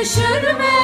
düşürme